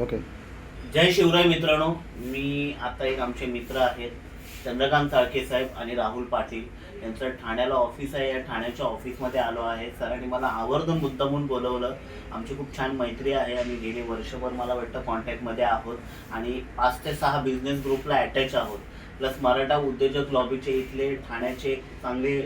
Okay जय शिवराय मित्रांनो. मी आता एक आमचे मित्र आहेत. चंद्रकांत साळके साहेब आणि राहुल पाटील. यांचं ठाण्याला ऑफिस आहे. या ठाण्याच्या ऑफिसमध्ये आलो आहे. सरांनी मला आवर्जून मुद्दामून बोलवलं. आमची खूप छान मैत्री आहे आणि गेले वर्षभर मला वाटतं कॉन्टॅक्टमध्ये आहोत. आणि पाच ते सहा बिझनेस ग्रुपला अटॅच आहोत. प्लस मराठा उद्योजक लॉबीचे इथले ठाण्याचे चांगले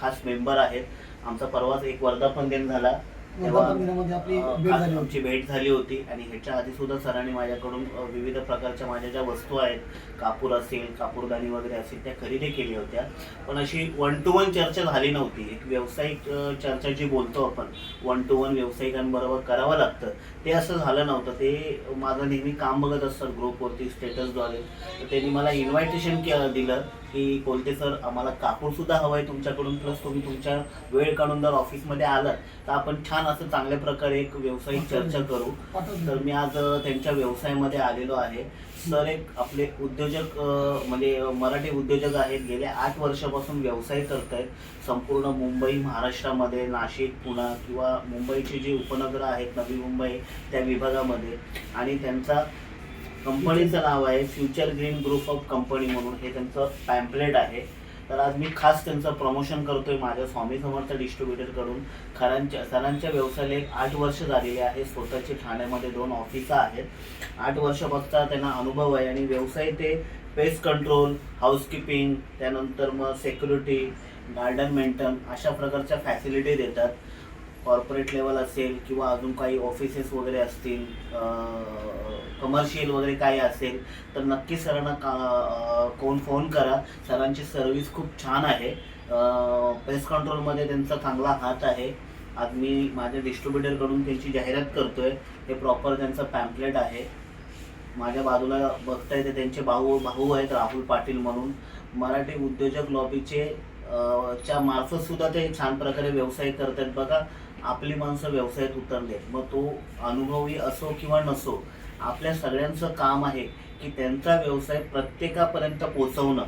खास मेंबर आहेत. आमचा परवाच एक वर्धापन दिन झाला. तेव्हा वर्धापन दिनामध्ये आपली अं, भेट झाली होती. आमची भेट झाली होती. आणि ह्याच्या आधी सुद्धा सरांनी माझ्याकडून विविध प्रकारच्या माझ्या ज्या वस्तू आहेत कापूर असेल कापूरदानी वगैरे असेल त्या खरेदी केल्या होत्या. पण अशी वन टू वन चर्चा झाली नव्हती. एक व्यावसायिक चर्चा जी बोलतो आपण वन टू वन व्यावसायिकांबरोबर करावं लागतं. ते असं झालं नव्हतं. ते माझं नेहमी काम बघत असतात ग्रुपवरती स्टेटसद्वारे. तर त्यांनी मला इन्व्हायटेशन दिलं की कोलते सर आम्हाला कापूर सुद्धा हवं आहे तुमच्याकडून प्लस तुम्ही तुमच्या वेळ काढून जर ऑफिसमध्ये आलात तर आपण छान असं चांगल्या प्रकारे एक व्यावसायिक चर्चा करू. तर मी आज त्यांच्या व्यवसायामध्ये आलेलो आहे. सर एक आपले उद्योजक म्हणजे मराठी उद्योजक आहेत. गेल्या आठ वर्षापासून व्यवसाय करत आहेत संपूर्ण मुंबई महाराष्ट्रामध्ये नाशिक पुणा किंवा मुंबईची जी उपनगरं आहेत नवी मुंबई त्या विभागामध्ये. आणि त्यांचा कंपनीचं नाव आहे future green group of company म्हणून. हे त्यांचं पॅम्पलेट आहे. तर आज मी खास त्यांचं प्रमोशन करतोय माझ्या स्वामी समर्थ डिस्ट्रीब्युटरकडून खरांच्या सरांच्या व्यवसायाला एक आठ वर्ष झालेले आहे. स्वतःचे ठाण्यामध्ये दोन ऑफिसं आहेत. आठ वर्षापासून त्यांना अनुभव आहे आणि व्यवसाय ते पेस्ट कंट्रोल हाऊसकीपिंग त्यानंतर मग सेक्युरिटी गार्डन मेंटेन अशा प्रकारच्या फॅसिलिटी देतात. कॉर्पोरेट लेवल असेल किंवा अजून काही ऑफिसेस वगैरे असतील कमर्शियल वगैरे काही असेल तर नक्की सरांना का कोण फोन करा. सरांची सर्व्हिस खूप छान आहे. पेस्ट कंट्रोलमध्ये त्यांचा चांगला हात आहे. आज मी माझ्या डिस्ट्रीब्युटरकडून त्यांची जाहिरात करतो आहे हे प्रॉपर त्यांचं पॅम्पलेट आहे. माझ्या बाजूला बघताय ते त्यांचे भाऊ भाऊ आहेत राहुल पाटील म्हणून. मराठी उद्योजक लॉबीचे च्या मार्फत सुद्धा ते छान प्रकारे व्यवसाय करतात बघा आपली माणसं व्यवसायात उतरले मग तो अनुभवी असो किंवा नसो आपल्या सगळ्यांचं काम आहे की त्यांचा व्यवसाय प्रत्येकापर्यंत पोहोचवणं.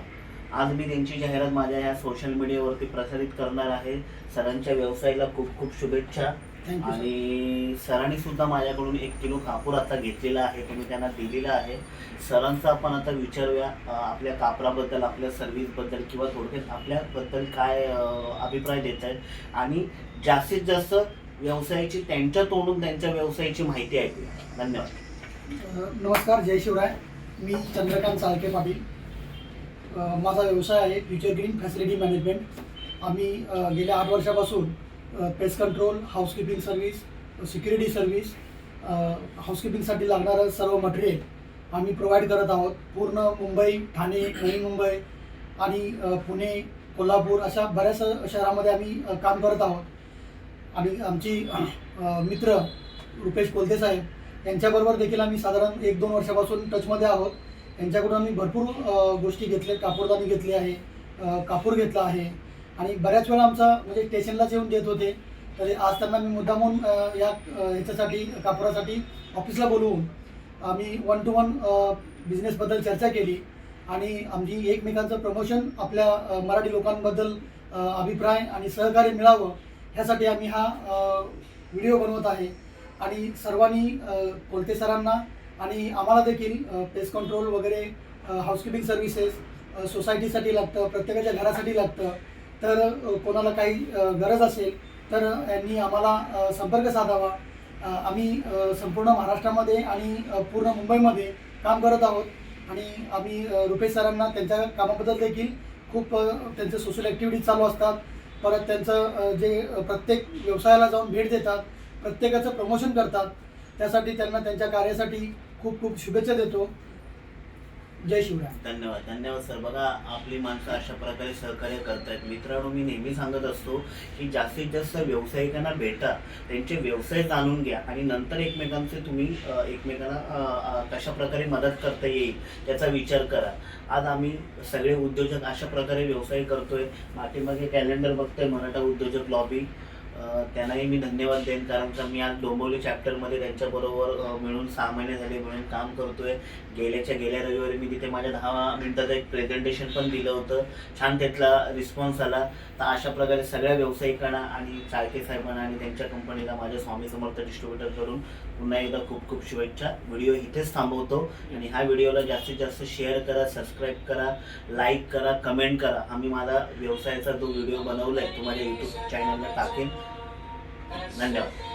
आज मी त्यांची जाहिरात माझ्या या सोशल मीडियावरती प्रसारित करणार आहे. सरांच्या व्यवसायाला खूप खूप शुभेच्छा. आणि सरांनी सुद्धा माझ्याकडून एक किलो कापूर आता घेतलेला आहे तुम्ही त्यांना दिलेला आहे. सरांचा आपण आता विचारूया आपल्या कापराबद्दल आपल्या सर्व्हिसबद्दल किंवा थोडक्यात आपल्याबद्दल काय अभिप्राय देत आहेत आणि जास्तीत जास्त व्यवसायाची त्यांच्या तोंडून त्यांच्या व्यवसायाची माहिती ऐकूया. धन्यवाद. नमस्कार जय शिवराय. मी चंद्रकांत साळके पाटील. माझा व्यवसाय आहे फ्युचर ग्रीन फॅसिलिटी मॅनेजमेंट. आम्ही गेल्या आठ वर्षापासून pest control housekeeping service security service हाऊसकीपिंगसाठी लागणारं सर्व मटेरियल आम्ही प्रोव्हाइड करत आहोत. पूर्ण मुंबई ठाणे नवी मुंबई आणि पुणे कोल्हापूर अशा बऱ्याच शहरामध्ये आम्ही काम करत आहोत. आणि आमची मित्र रुपेश कोलते साहेब यांच्याबरोबर देखील आम्ही साधारण एक दोन वर्षापासून टचमध्ये आहोत. यांच्याकडून आम्ही भरपूर गोष्टी घेतल्या. कापूरदानी घेतली आहे कापूर घेतला आहे. आणि बऱ्याच वेळा आमचा म्हणजे स्टेशनलाच येऊन देत होते. तरी आज त्यांना मी मुद्दामून या ह्याच्यासाठी कापुरासाठी ऑफिसला बोलवून आम्ही वन टू वन बिझनेसबद्दल चर्चा केली. आणि आमची एकमेकांचं प्रमोशन आपल्या मराठी लोकांबद्दल अभिप्राय आणि सहकार्य मिळावं ह्यासाठी आम्ही हा व्हिडिओ बनवत आहे. आणि सर्वांनी कोलते सरांना आणि आम्हाला देखील पेस्ट कंट्रोल वगैरे हाऊसकीपिंग सर्व्हिसेस सोसायटीसाठी लागतं प्रत्येकाच्या घरासाठी लागतं. तर कोणाला काही गरज असेल तर यांनी आम्हाला संपर्क साधावा. आम्ही संपूर्ण महाराष्ट्रामध्ये आणि पूर्ण मुंबईमध्ये काम करत आहोत. आणि आम्ही रुपेश सरांना त्यांच्या कामाबद्दल देखील खूप त्यांचे सोशल ॲक्टिव्हिटीज चालू असतात. परत त्यांचं जे प्रत्येक व्यवसायाला जाऊन भेट देतात. प्रत्येकाचं प्रमोशन करतात. त्यासाठी त्यांना त्यांच्या कार्यासाठी खूप खूप शुभेच्छा देतो. जय शिवराय. धन्यवाद. धन्यवाद सर. बघा आपली माणसं अशा प्रकारे सहकार्य करतायत. मित्रांनो मी नेहमी सांगत असतो की जास्तीत जास्त व्यावसायिकांना भेटा त्यांचे व्यवसाय जाणून घ्या आणि नंतर एकमेकांचे तुम्ही एकमेकांना कशा प्रकारे मदत करता येईल त्याचा विचार करा. आज आम्ही सगळे उद्योजक अशा प्रकारे व्यवसाय करतोय. पाठीमागे कॅलेंडर बघतोय मराठा उद्योजक लॉबी त्यांनाही मी धन्यवाद देईन कारण का मी आज डोंबिवली चॅप्टरमध्ये त्यांच्याबरोबर मिळून सहा महिने झाले मिळून काम करतोय. गेल्याच्या गेल्या रविवारी मी तिथे माझ्या दहा मिनिटाचं एक प्रेझेंटेशन पण दिलं होतं. छान त्यातला रिस्पॉन्स आला. तर अशा प्रकारे सगळ्या व्यावसायिकांना आणि चाळके साहेबांना आणि त्यांच्या कंपनीला माझ्या स्वामी समर्थ डिस्ट्रीब्युटर करून पुन्हा एकदा खूप खूप शुभेच्छा. व्हिडिओ इथेच थांबवतो आणि ह्या व्हिडिओला जास्तीत जास्त शेअर करा सबस्क्राईब करा लाईक करा कमेंट करा. आम्ही माझा व्यवसायाचा जो व्हिडिओ बनवला आहे तो माझ्या यूट्यूब चॅनलला टाकेन. धन्यवाद